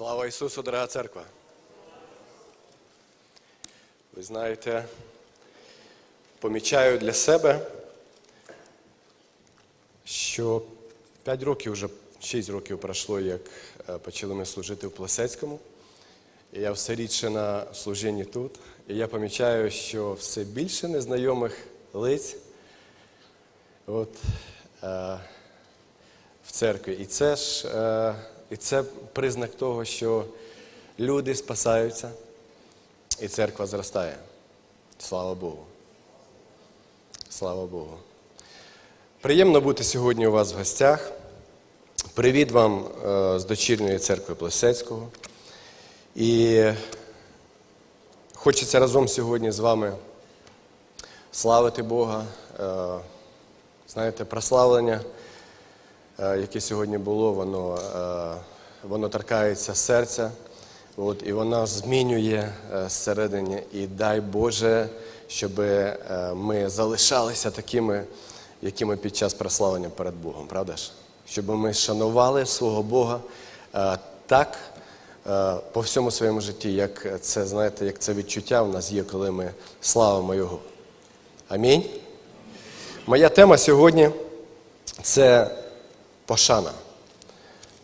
Слава Ісусу, дорога церква! Ви знаєте, помічаю для себе, що 5 років вже 6 років пройшло, як е, почали ми служити в Плесецькому. І я все рідше на служінні тут. І я помічаю, що все більше незнайомих лиць от, е, в церкві. І це ж е, і це признак того, що люди спасаються і церква зростає. Слава Богу. Слава Богу. Приємно бути сьогодні у вас в гостях. Привіт вам е, з дочірньої церкви Плесецького. І хочеться разом сьогодні з вами славити Бога. Е, Знаєте, прославлення, яке сьогодні було, воно, е, воно торкається серця, от, і воно змінює е, зсередині. І дай Боже, щоб е, ми залишалися такими, якими під час прославлення перед Богом, правда ж? Щоб ми шанували свого Бога е, так е, по всьому своєму житті, як це, знаєте, як це відчуття в нас є, коли ми славимо Його. Амінь. Моя тема сьогодні це пошана,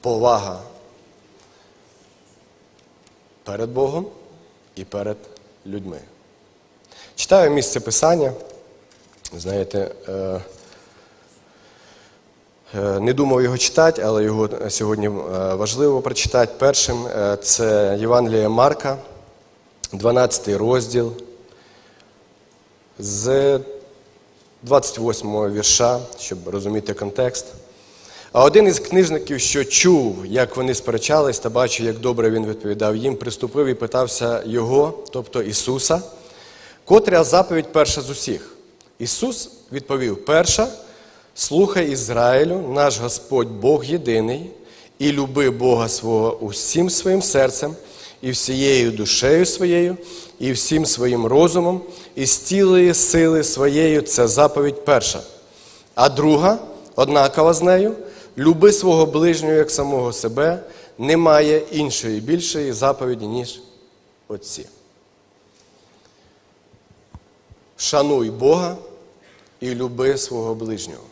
повага перед Богом і перед людьми. Читаю місце Писання. Знаєте, е, е, не думав його читати, але його сьогодні е, важливо прочитати. Першим це Євангелія Марка, 12 розділ з 28 вірша, щоб розуміти контекст. А один із книжників, що чув, як вони сперечались, та бачив, як добре він відповідав їм, приступив і питався його, тобто Ісуса, котря заповідь перша з усіх. Ісус відповів: перша, слухай Ізраїлю, наш Господь Бог єдиний, і люби Бога свого усім своїм серцем, і всією душею своєю, і всім своїм розумом, і з цілої сили своєю це заповідь перша. А друга, однакова з нею, люби свого ближнього як самого себе, немає іншої більшої заповіді, ніж оці. Шануй Бога і люби свого ближнього.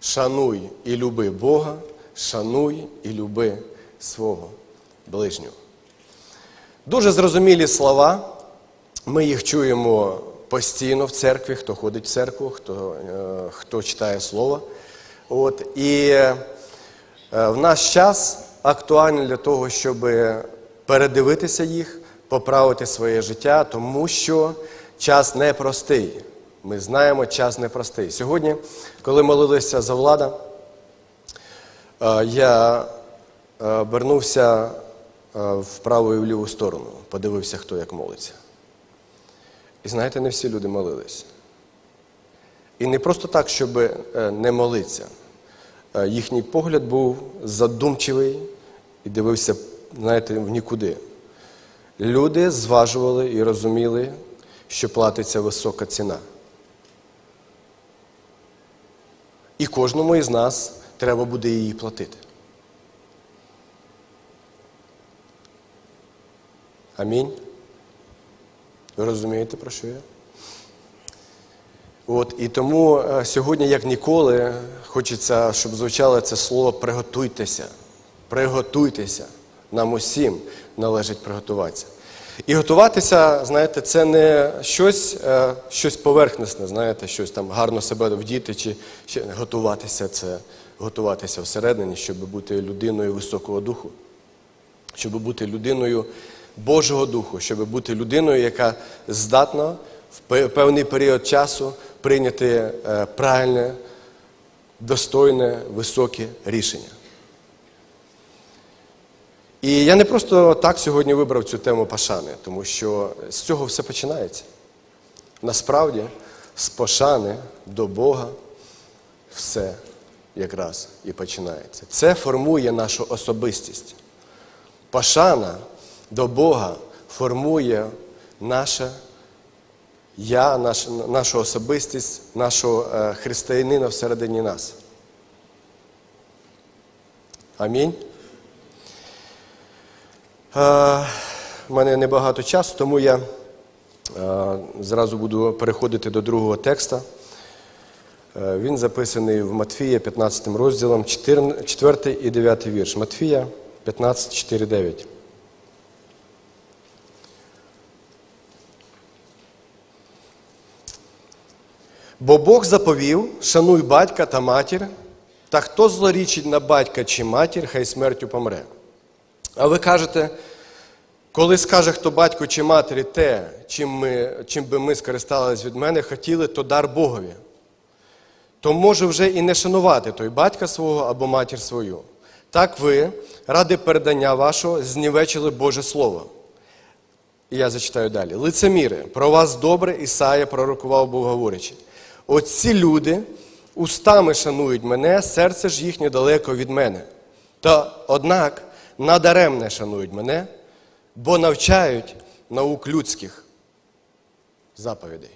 Шануй і люби Бога, шануй і люби свого ближнього. Дуже зрозумілі слова. Ми їх чуємо постійно в церкві, хто ходить в церкву, хто, е, хто читає слово. От, і е, в наш час актуально для того, щоб передивитися їх, поправити своє життя, тому що час непростий. Ми знаємо, час непростий. Сьогодні, коли молилися за влада, е, я е, обернувся в праву і в ліву сторону, подивився, хто як молиться. І знаєте, не всі люди молились. І не просто так, щоб е, не молитися. Е, Їхній погляд був задумчивий і дивився, знаєте, в нікуди. Люди зважували і розуміли, що платиться висока ціна. І кожному із нас треба буде її платити. Амінь. Ви розумієте, про що я? От, і тому е, сьогодні, як ніколи, хочеться, щоб звучало це слово приготуйтеся. Приготуйтеся. Нам усім належить приготуватися. І готуватися, знаєте, це не щось, е, щось поверхностне, знаєте, щось там гарно себе вдіти, чи ще готуватися це готуватися всередині, щоб бути людиною високого духу, щоб бути людиною Божого Духу, щоб бути людиною, яка здатна в певний період часу прийняти е, правильне, достойне, високе рішення. І я не просто так сьогодні вибрав цю тему Пашани, тому що з цього все починається. Насправді, з пошани до Бога все якраз і починається. Це формує нашу особистість. Пашана до Бога формує наше я, наш, нашу особистість, нашого е, християнина всередині нас. Амінь. Е, У мене небагато часу, тому я е, зразу буду переходити до другого текста. Е, Він записаний в Матфія 15 розділом, 4 і 9 вірш. Матфія 15, 4, 9. Бо Бог заповів, шануй батька та матір, та хто злорічить на батька чи матір, хай смертю помре. А ви кажете, коли скаже хто батько чи матері те, чим, ми, чим би ми скористались від мене, хотіли, то дар Богові. То може вже і не шанувати той батька свого або матір свою. Так ви, ради передання вашого, знівечили Боже Слово. І я зачитаю далі. Лицеміри, про вас добре Ісая пророкував Бог говорячи. Оці люди устами шанують мене, серце ж їхнє далеко від мене. Та однак надаремне шанують мене, бо навчають наук людських заповідей.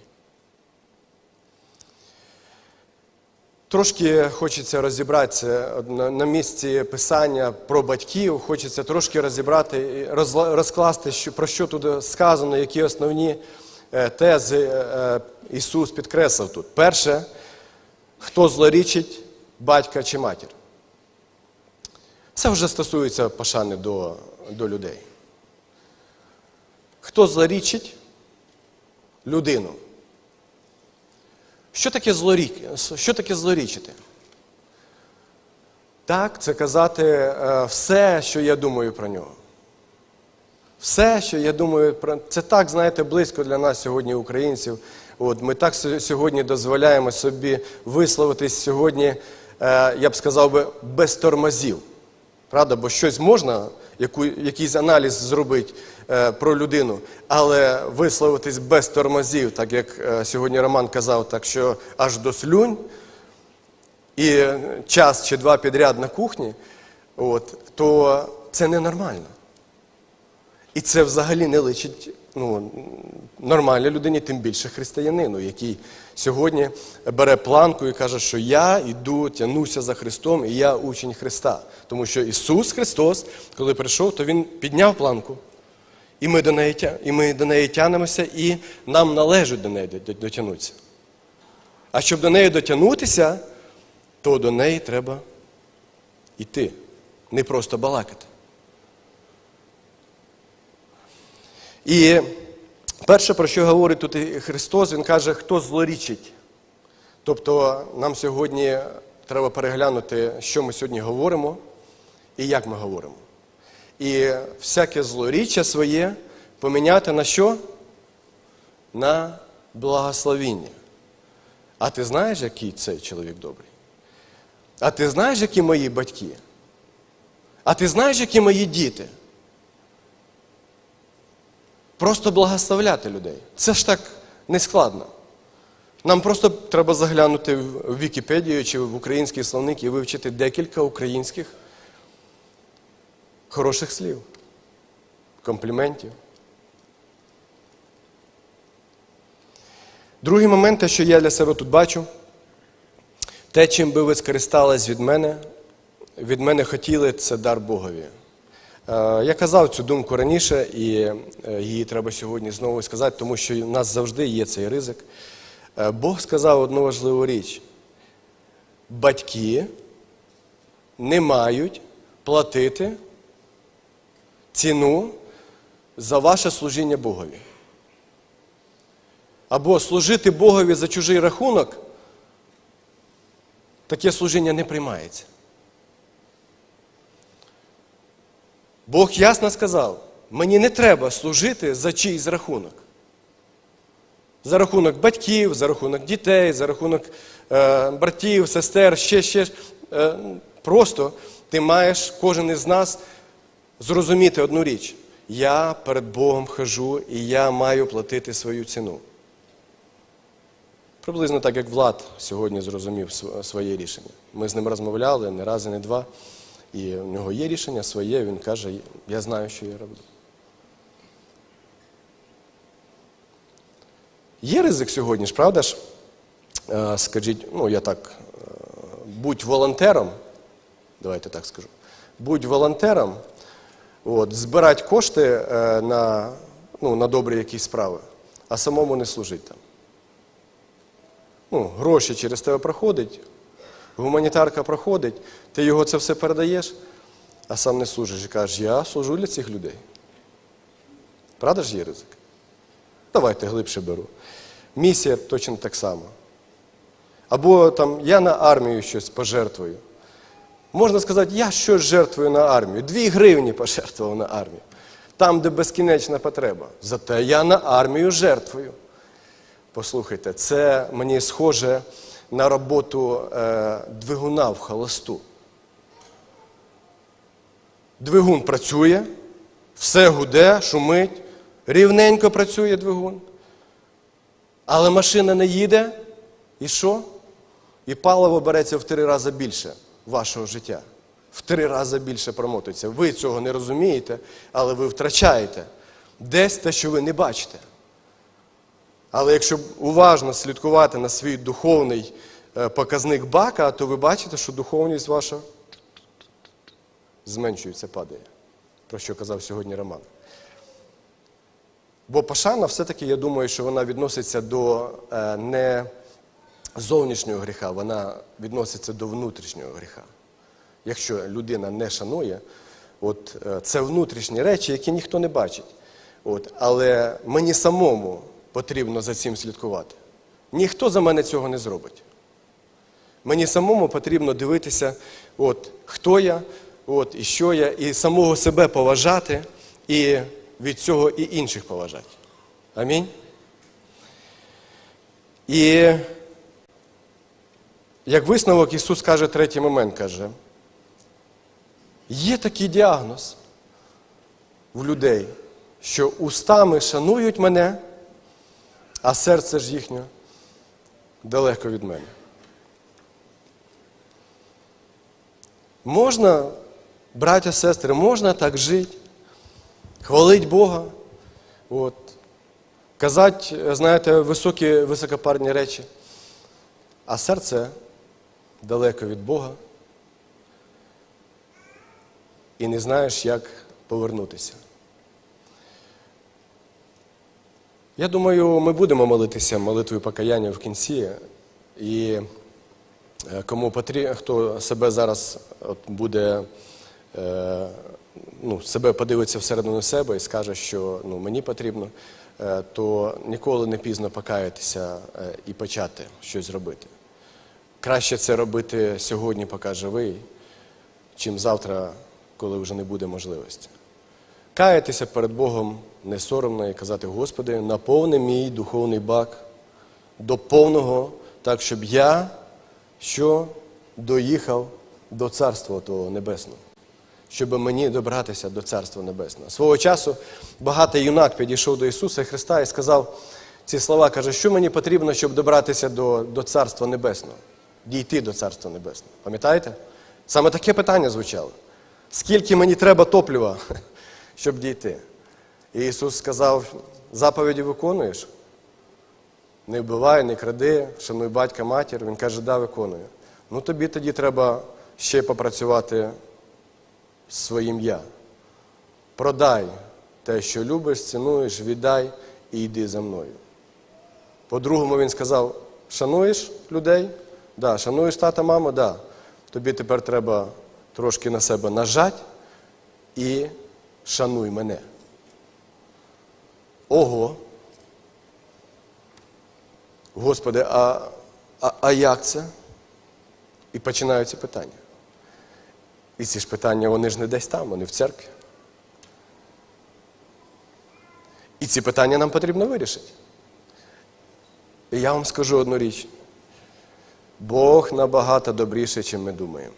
Трошки хочеться розібратися на, місці писання про батьків, хочеться трошки розібрати, розкласти, про що тут сказано, які основні тези е, Ісус підкреслив тут. Перше, хто злорічить батька чи матір. Це вже стосується пошани до, до людей. Хто злорічить людину? Що таке, злорік... що таке злорічити? Так, це казати е, все, що я думаю про нього. Все, що я думаю це так, знаєте, близько для нас сьогодні, українців. От, ми так сьогодні дозволяємо собі висловитись сьогодні, е, я б сказав би, без тормозів. Правда, бо щось можна, яку, якийсь аналіз зробити е, про людину, але висловитись без тормозів, так як е, сьогодні Роман казав, так що аж до слюнь, і час чи два підряд на кухні, от, то це ненормально. І це взагалі не личить ну, нормальній людині, тим більше християнину, який сьогодні бере планку і каже, що я йду, тянуся за Христом, і я учень Христа. Тому що Ісус Христос, коли прийшов, то Він підняв планку. І ми до неї, і ми до неї тянемося, і нам належить до неї дотягнутися. А щоб до неї дотягнутися, то до неї треба йти, не просто балакати. І перше, про що говорить тут Христос, Він каже, хто злорічить. Тобто нам сьогодні треба переглянути, що ми сьогодні говоримо і як ми говоримо. І всяке злоріччя своє поміняти на що? На благословіння. А ти знаєш, який цей чоловік добрий? А ти знаєш, які мої батьки? А ти знаєш, які мої діти? Просто благословляти людей. Це ж так не складно. Нам просто треба заглянути в Вікіпедію чи в український словник і вивчити декілька українських хороших слів, компліментів. Другий момент, те, що я для себе тут бачу, те, чим би ви скористались від мене, від мене хотіли, це дар Богові. Е, Я казав цю думку раніше, і е, її треба сьогодні знову сказати, тому що в нас завжди є цей ризик. Е, Бог сказав одну важливу річ: батьки не мають платити ціну за ваше служіння Богові. Або служити Богові за чужий рахунок, таке служіння не приймається. Бог ясно сказав, мені не треба служити за чийсь рахунок. За рахунок батьків, за рахунок дітей, за рахунок е, братів, сестер, ще, ще. Е, просто ти маєш, кожен із нас, зрозуміти одну річ. Я перед Богом хожу і я маю платити свою ціну. Приблизно так, як Влад сьогодні зрозумів своє рішення. Ми з ним розмовляли не раз і не два. І в нього є рішення своє, він каже, я знаю, що я роблю. Є ризик сьогодні ж, правда ж? Е, Скажіть, ну я так, е, будь волонтером, давайте так скажу, будь волонтером от, збирати кошти е, на, ну, на добрі якісь справи, а самому не служити там. Ну, гроші через тебе проходять, гуманітарка проходить, ти його це все передаєш, а сам не служиш і кажеш, я служу для цих людей. Правда ж є ризик? Давайте глибше беру. Місія точно так само. Або там я на армію щось пожертвую. Можна сказати, я щось жертвую на армію. Дві гривні пожертвував на армію. Там, де безкінечна потреба. Зате я на армію жертвую. Послухайте, це мені схоже на роботу е, двигуна в холосту. Двигун працює, все гуде, шумить, рівненько працює двигун. Але машина не їде, і що? І паливо береться в три рази більше вашого життя. В три рази більше промотується. Ви цього не розумієте, але ви втрачаєте десь те, що ви не бачите. Але якщо уважно слідкувати на свій духовний е, показник бака, то ви бачите, що духовність ваша зменшується, падає. Про що казав сьогодні Роман. Бо пошана все-таки, я думаю, що вона відноситься до е, не зовнішнього гріха, вона відноситься до внутрішнього гріха. Якщо людина не шанує, от, е, це внутрішні речі, які ніхто не бачить. От, але мені самому потрібно за цим слідкувати. Ніхто за мене цього не зробить. Мені самому потрібно дивитися, от, хто я, от, і що я, і самого себе поважати, і від цього і інших поважати. Амінь. І як висновок Ісус каже третій момент, каже, є такий діагноз в людей, що устами шанують мене, а серце ж їхнє далеко від мене. Можна, браття, сестри, можна так жити, хвалить Бога, от, казати, знаєте, високі, високопарні речі, а серце далеко від Бога. І не знаєш, як повернутися. Я думаю, ми будемо молитися молитвою покаяння в кінці. І е, кому потрібно, хто себе зараз от буде, е, ну, себе подивиться всередину себе і скаже, що ну, мені потрібно, е, то ніколи не пізно покаятися і почати щось робити. Краще це робити сьогодні, поки живий, чим завтра, коли вже не буде можливості. Каятися перед Богом не соромно і казати, Господи, наповни мій духовний бак до повного, так, щоб я що доїхав до Царства Твого Небесного, щоб мені добратися до Царства Небесного. Свого часу багатий юнак підійшов до Ісуса Христа і сказав ці слова, каже, що мені потрібно, щоб добратися до, до Царства Небесного, дійти до Царства Небесного. Пам'ятаєте? Саме таке питання звучало. Скільки мені треба топлива, щоб дійти? І Ісус сказав, заповіді виконуєш? Не вбивай, не кради, шануй батька, матір. Він каже, да, виконую. Ну тобі тоді треба ще попрацювати з своїм я. Продай те, що любиш, цінуєш, віддай і йди за мною. По-другому він сказав: шануєш людей? Да. Шануєш тата, маму? Да. Тобі тепер треба трошки на себе нажати і шануй мене. Ого. Господи, а, а, а як це? І починаються питання. І ці ж питання, вони ж не десь там, вони в церкві. І ці питання нам потрібно вирішити. І я вам скажу одну річ. Бог набагато добріший, чим ми думаємо.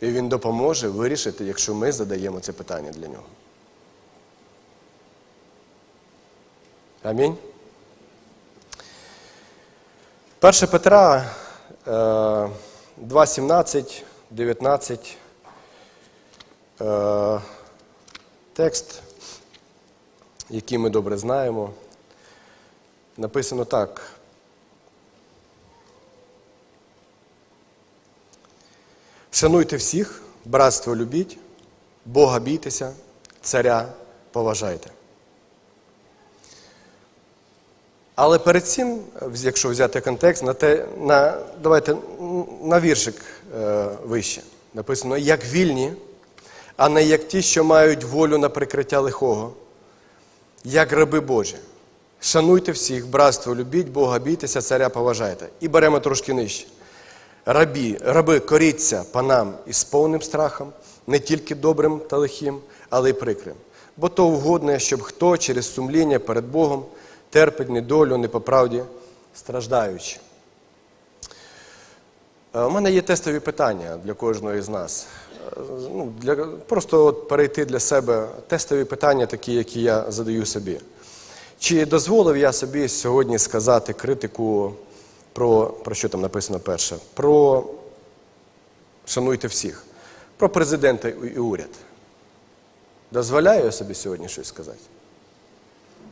І Він допоможе вирішити, якщо ми задаємо це питання для нього. Амінь. 1 Петра 2, 17, 19. е, Текст, який ми добре знаємо. Написано так. Шануйте всіх, братство любіть, Бога бійтеся, царя поважайте. Але перед цим, якщо взяти контекст, на те, на, давайте на віршик е, вище. Написано, як вільні, а не як ті, що мають волю на прикриття лихого, як раби Божі. Шануйте всіх, братство, любіть Бога, бійтеся, царя поважайте. І беремо трошки нижче. Рабі, раби, коріться панам із повним страхом, не тільки добрим та лихим, але й прикрим. Бо то угодне, щоб хто через сумління перед Богом терпить недолю, не по правді, страждаючи. Е, У мене є тестові питання для кожного з нас. Е, Ну, для, просто от перейти для себе тестові питання, такі, які я задаю собі. Чи дозволив я собі сьогодні сказати критику про, про що там написано перше? Про шануйте всіх, про президента і уряд. Дозволяю я собі сьогодні щось сказати?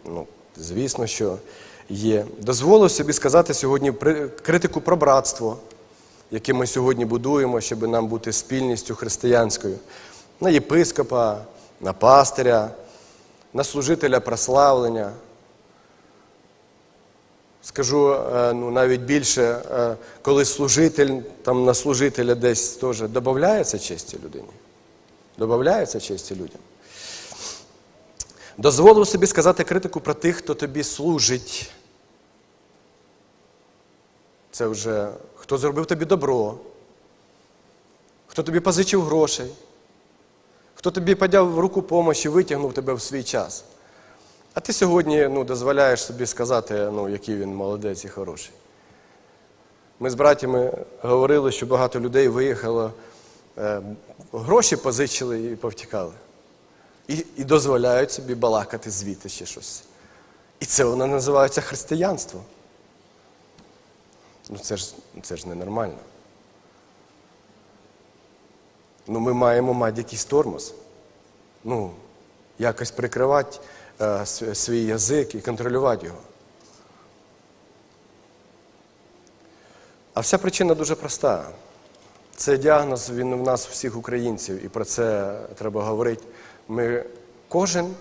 Ну, звісно, що є. Дозволив собі сказати сьогодні критику про братство, яке ми сьогодні будуємо, щоб нам бути спільністю християнською, на єпископа, на пастиря, на служителя прославлення. Скажу е, ну, навіть більше, е, коли служитель там, на служителя десь теж додається честі людині. Додається честі людям. Дозволив собі сказати критику про тих, хто тобі служить. Це вже хто зробив тобі добро, хто тобі позичив грошей, хто тобі подяв руку помощі, витягнув тебе в свій час. А ти сьогодні ну, дозволяєш собі сказати, ну, який він молодець і хороший. Ми з братями говорили, що багато людей виїхало, е, гроші позичили і повтікали. І, і дозволяють собі балакати звідти ще щось. І це воно називається християнство. Ну це ж, це ж ненормально. Ну, ми маємо мати якийсь тормоз. Ну, якось прикривати свій язик і контролювати його. А вся причина дуже проста. Це діагноз він у нас всіх українців, і про це треба говорити. Ми кожен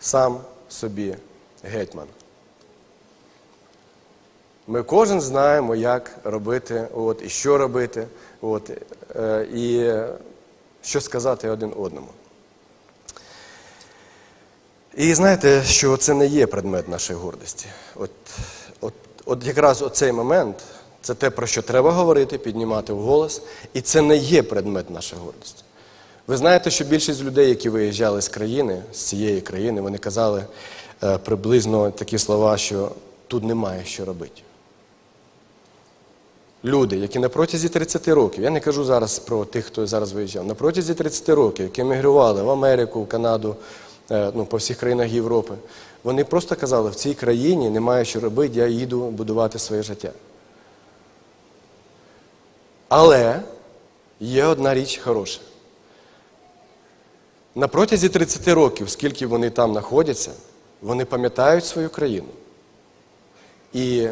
сам собі гетьман. Ми кожен знаємо, як робити, от, і що робити, от, е, і що сказати один одному. І знаєте, що це не є предмет нашої гордості. От, от, от якраз оцей момент це те, про що треба говорити, піднімати вголос, і це не є предмет нашої гордості. Ви знаєте, що більшість людей, які виїжджали з країни, з цієї країни, вони казали е, приблизно такі слова, що тут немає що робити. Люди, які на протязі 30 років, я не кажу зараз про тих, хто зараз виїжджав, на протязі 30 років, які емігрували в Америку, в Канаду, ну, по всіх країнах Європи, вони просто казали, в цій країні немає що робити, я їду будувати своє життя. Але є одна річ хороша. На протязі 30 років, скільки вони там знаходяться, вони пам'ятають свою країну. І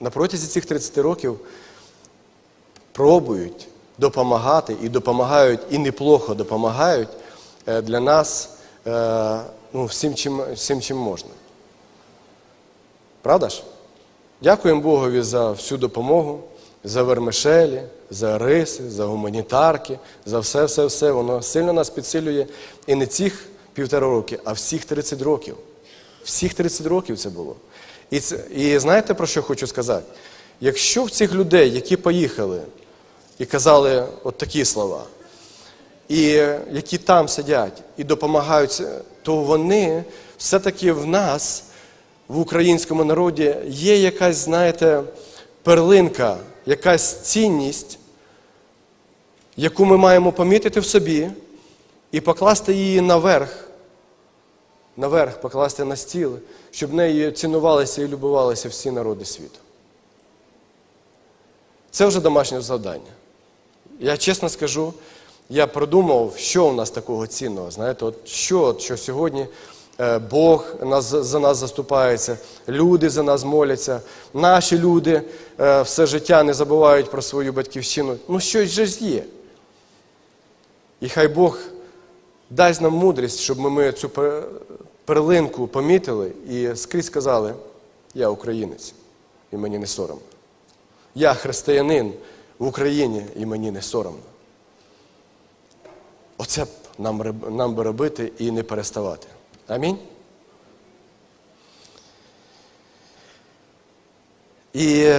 на протязі цих 30 років пробують допомагати і допомагають, і неплохо допомагають е, для нас е, ну, всім, чим, всім, чим можна. Правда ж? Дякуємо Богові за всю допомогу, за вермишелі, за риси, за гуманітарки, за все-все-все. Воно сильно нас підсилює і не цих півтора роки, а всіх 30 років. Всіх 30 років це було. І, це, і знаєте, про що хочу сказати? Якщо в цих людей, які поїхали і казали от такі слова, і які там сидять і допомагають, то вони все-таки в нас, в українському народі, є якась, знаєте, перлинка, якась цінність, яку ми маємо помітити в собі і покласти її наверх, наверх покласти на стіл, щоб нею цінувалися і любувалися всі народи світу. Це вже домашнє завдання. Я чесно скажу, я продумав, що у нас такого цінного. Знаєте, от що, що сьогодні е, Бог за нас заступається, люди за нас моляться, наші люди е, все життя не забувають про свою батьківщину. Ну, щось же ж є. І хай Бог дасть нам мудрість, щоб ми цю перлинку помітили і скрізь сказали, я українець, і мені не соромно. Я християнин в Україні, і мені не соромно. Оце б нам, нам би робити і не переставати. Амінь. І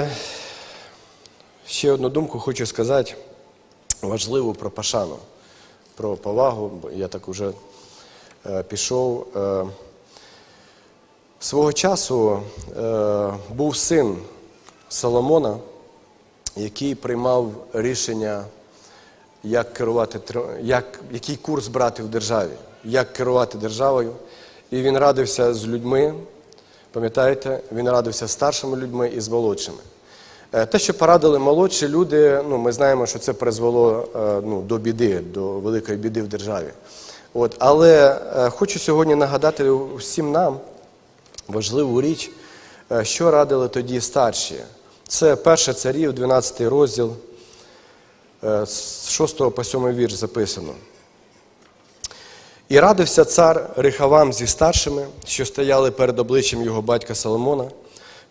ще одну думку хочу сказати важливу про Пашану, про повагу, бо я так уже е, пішов. Е, свого часу е, був син Соломона, який приймав рішення, як керувати, як, який курс брати в державі, як керувати державою. І він радився з людьми, пам'ятаєте, він радився з старшими людьми і з молодшими. Е, Те, що порадили молодші люди, ну, ми знаємо, що це призвело е, ну, до біди, до великої біди в державі. От, але е, хочу сьогодні нагадати всім нам важливу річ, що радили тоді старші. Це перше царів, 12 розділ, з 6 по 7 вірш записано. І радився цар Рихавам зі старшими, що стояли перед обличчям його батька Соломона,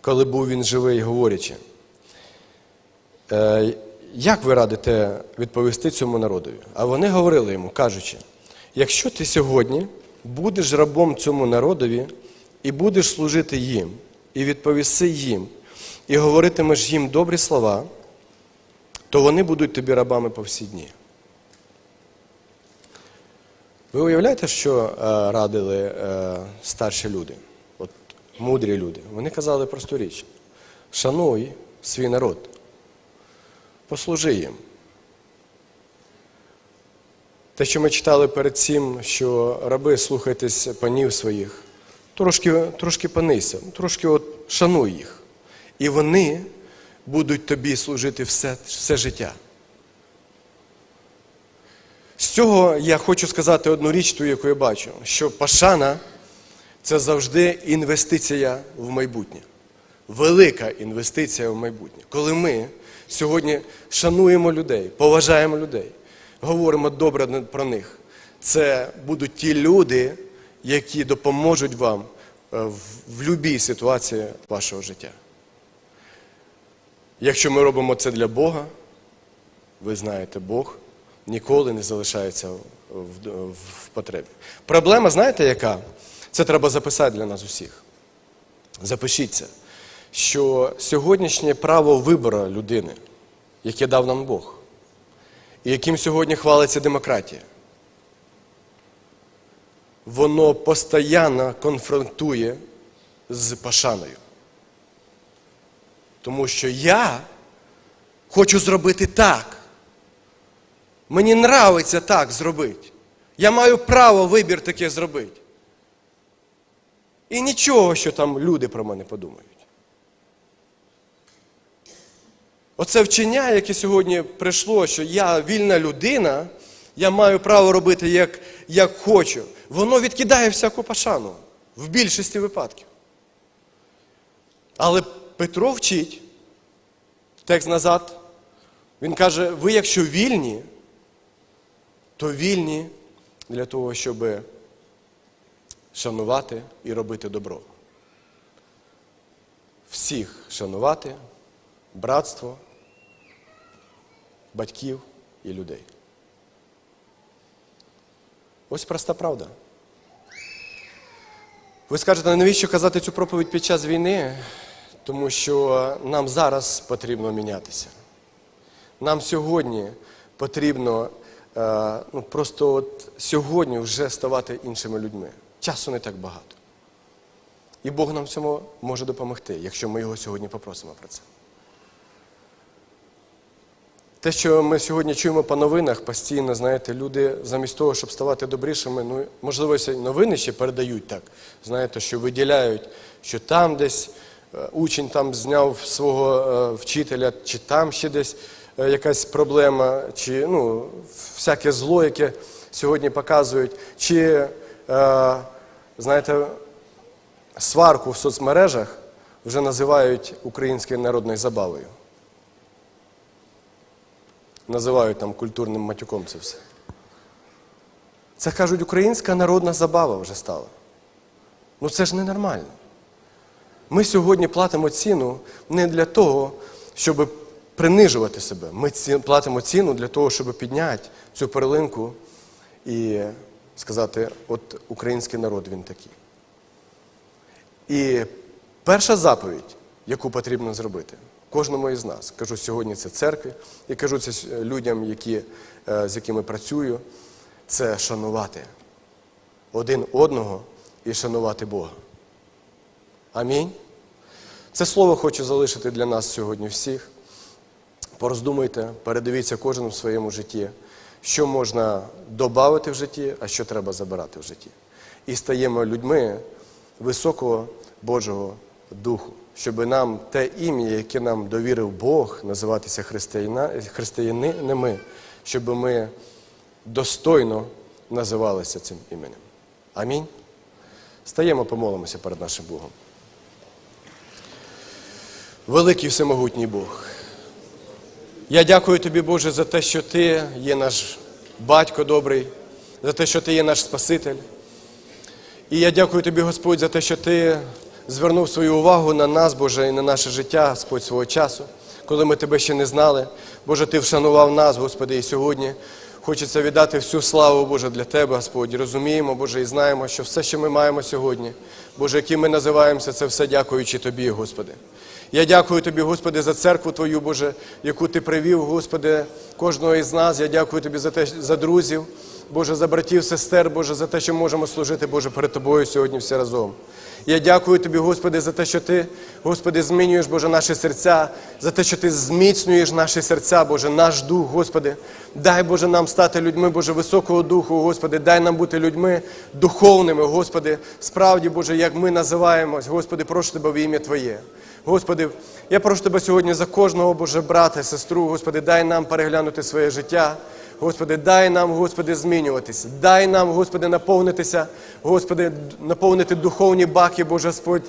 коли був він живий, говорячи. «Е, Як ви радите відповісти цьому народові? А вони говорили йому, кажучи: якщо ти сьогодні будеш рабом цьому народові і будеш служити їм, і відповіси їм, і говоритимеш їм добрі слова, то вони будуть тобі рабами по всі дні. Ви уявляєте, що е, радили е, старші люди, от, мудрі люди? Вони казали просту річ: шануй свій народ, послужи їм. Те, що ми читали перед цим, що раби, слухайтесь панів своїх, трошки, трошки панися, трошки от шануй їх. І вони будуть тобі служити все, все життя. З цього я хочу сказати одну річ, ту, яку я бачу, що пашана це завжди інвестиція в майбутнє. Велика інвестиція в майбутнє. Коли ми сьогодні шануємо людей, поважаємо людей, говоримо добре про них, це будуть ті люди, які допоможуть вам е, в будь-якій ситуації вашого життя. Якщо ми робимо це для Бога, ви знаєте, Бог ніколи не залишається в, в, в потребі. Проблема, знаєте, яка? Це треба записати для нас усіх. Запишіться, що сьогоднішнє право вибору людини, яке дав нам Бог, і яким сьогодні хвалиться демократія, воно постійно конфронтує з пашаною. Тому що я хочу зробити так. Мені нравиться так зробити. Я маю право вибір таке зробити. І нічого, що там люди про мене подумають. Оце вчення, яке сьогодні прийшло, що я вільна людина, я маю право робити як, як хочу, воно відкидає всяку пашану в більшості випадків. Але Петро вчить, текст назад, він каже: ви, якщо вільні, то вільні для того, щоб шанувати і робити добро. Всіх шанувати, братство, батьків і людей. Ось проста правда. Ви скажете, навіщо казати цю проповідь під час війни? Тому що нам зараз потрібно мінятися. Нам сьогодні потрібно е, ну, просто от сьогодні вже ставати іншими людьми. Часу не так багато. І Бог нам цьому може допомогти, якщо ми його сьогодні попросимо про це. Те, що ми сьогодні чуємо по новинах постійно, знаєте, люди замість того, щоб ставати добрішими, ну, можливо, новини ще передають так, знаєте, що виділяють, що там десь учень там зняв свого е, вчителя, чи там ще десь е, якась проблема, чи ну, всяке зло, яке сьогодні показують, чи, е, знаєте, сварку в соцмережах вже називають українською народною забавою. Називають там культурним матюком це все. Це кажуть, українська народна забава вже стала. Ну це ж ненормально. Ми сьогодні платимо ціну не для того, щоб принижувати себе. Ми платимо ціну для того, щоб підняти цю перлинку і сказати, от український народ він такий. І перша заповідь, яку потрібно зробити, кожному із нас, кажу сьогодні це церкві, і кажу це людям, які, е, з якими працюю, це шанувати один одного і шанувати Бога. Амінь. Це слово хочу залишити для нас сьогодні всіх. Пороздумуйте, передивіться кожен в своєму житті, що можна додати в житті, а що треба забирати в житті. І стаємо людьми високого Божого Духу, щоб нам те ім'я, яке нам довірив Бог, називатися християнинами, щоб ми достойно називалися цим іменем. Амінь. Стаємо, помолимося перед нашим Богом. Великий всемогутній Бог. Я дякую тобі, Боже, за те, що Ти є наш батько добрий, за те, що Ти є наш Спаситель. І я дякую тобі, Господь, за те, що Ти звернув свою увагу на нас, Боже, і на наше життя, Господь, свого часу, коли ми тебе ще не знали. Боже, Ти вшанував нас, Господи, і сьогодні хочеться віддати всю славу, Боже, для Тебе, Господь. Розуміємо, Боже, і знаємо, що все, що ми маємо сьогодні, Боже, яким ми називаємося, це все дякуючи Тобі, Господи. Я дякую Тобі, Господи, за церкву Твою, Боже, яку Ти привів, Господи, кожного із нас. Я дякую Тобі за те, за друзів, Боже, за братів, сестер, Боже, за те, що можемо служити, Боже, перед Тобою сьогодні всі разом. Я дякую Тобі, Господи, за те, що Ти, Господи, змінюєш, Боже, наші серця, за те, що Ти зміцнюєш наші серця, Боже, наш дух, Господи. Дай, Боже, нам стати людьми, Боже, високого духу, Господи, дай нам бути людьми духовними, Господи. Справді, Боже, як ми називаємось, Господи, прошу Тебе в ім'я Твоє. Господи, я прошу Тебе сьогодні за кожного, Боже, брата, сестру, Господи, дай нам переглянути своє життя. Господи, дай нам, Господи, змінюватися. Дай нам, Господи, наповнитися, Господи, наповнити духовні баки, Боже Господь,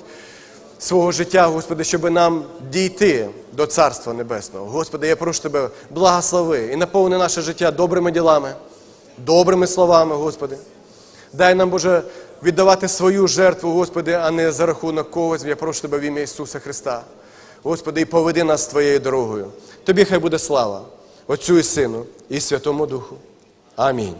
свого життя, Господи, щоб нам дійти до Царства Небесного. Господи, я прошу Тебе, благослови і наповни наше життя добрими ділами, добрими словами, Господи. Дай нам, Боже, віддавати свою жертву, Господи, а не за рахунок когось. Я прошу Тебе в ім'я Ісуса Христа. Господи, і поведи нас Твоєю дорогою. Тобі хай буде слава, Отцю і Сину, і Святому Духу. Амінь.